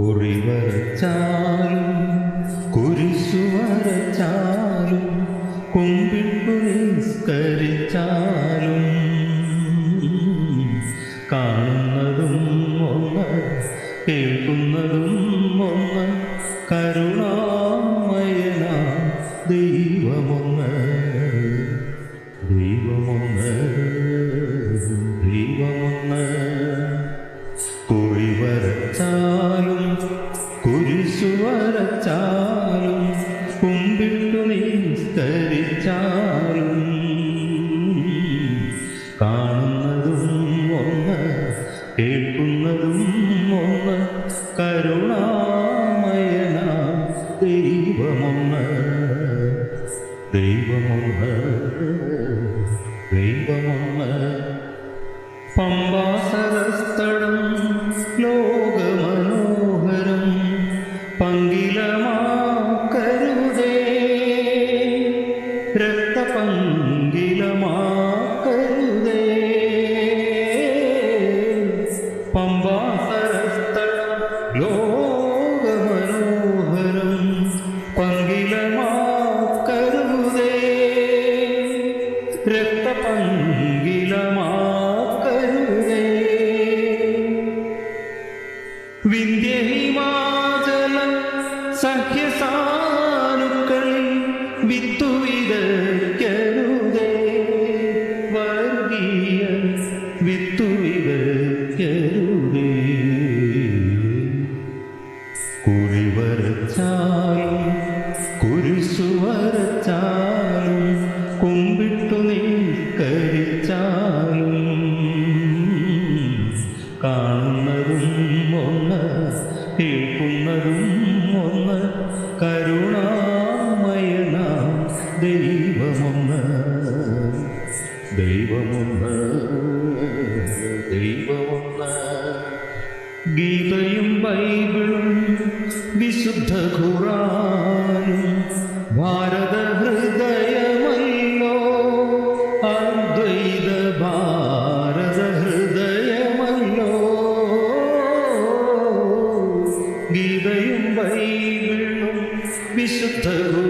കുറിവരച്ചാലും കുരിശു വരച്ചാലും കുമ്പിൽ പുരസ്കരിച്ചാലും കാണുന്നതും ഒന്ന് കേൾക്കുന്നതും ഒന്ന് കരുണാമയന ദൈവമൊന്ന് ദൈവമൊന്ന്. കുരിശു കുമ്പിട്ടു നിസ്തരിച്ചാലും കാണുന്നതും ഒന്ന് കേൾക്കുന്നതും ഒന്ന് കരുണാമയന ദൈവമൊന്ന്. ദൈവമൊന്ന് ദൈവമൊന്ന്. ലോകമനോഹരം പങ്കിലമാക്കരുതേ. രക്തപങ്കിലമാക്കരുതേ. വിന്ധ്യഹിമാചല സഖ്യസാനുക്കളിൽ വിത്തു വിതയ്ക്കരുതേ വർഗീയ വിത്തു വിതയ്ക്കരുതേ കുഴി ദൈവമൊന്ന് ദൈവമൊന്ന്. ഗീതയും ബൈബിളും വിശുദ്ധ ഖുറാനും ഭാരത ഹൃദയമല്ലോ അദ്വൈത ഭാരത ഹൃദയമല്ലോ ഗീതയും ബൈബിളും വിശുദ്ധ ഖുറാനും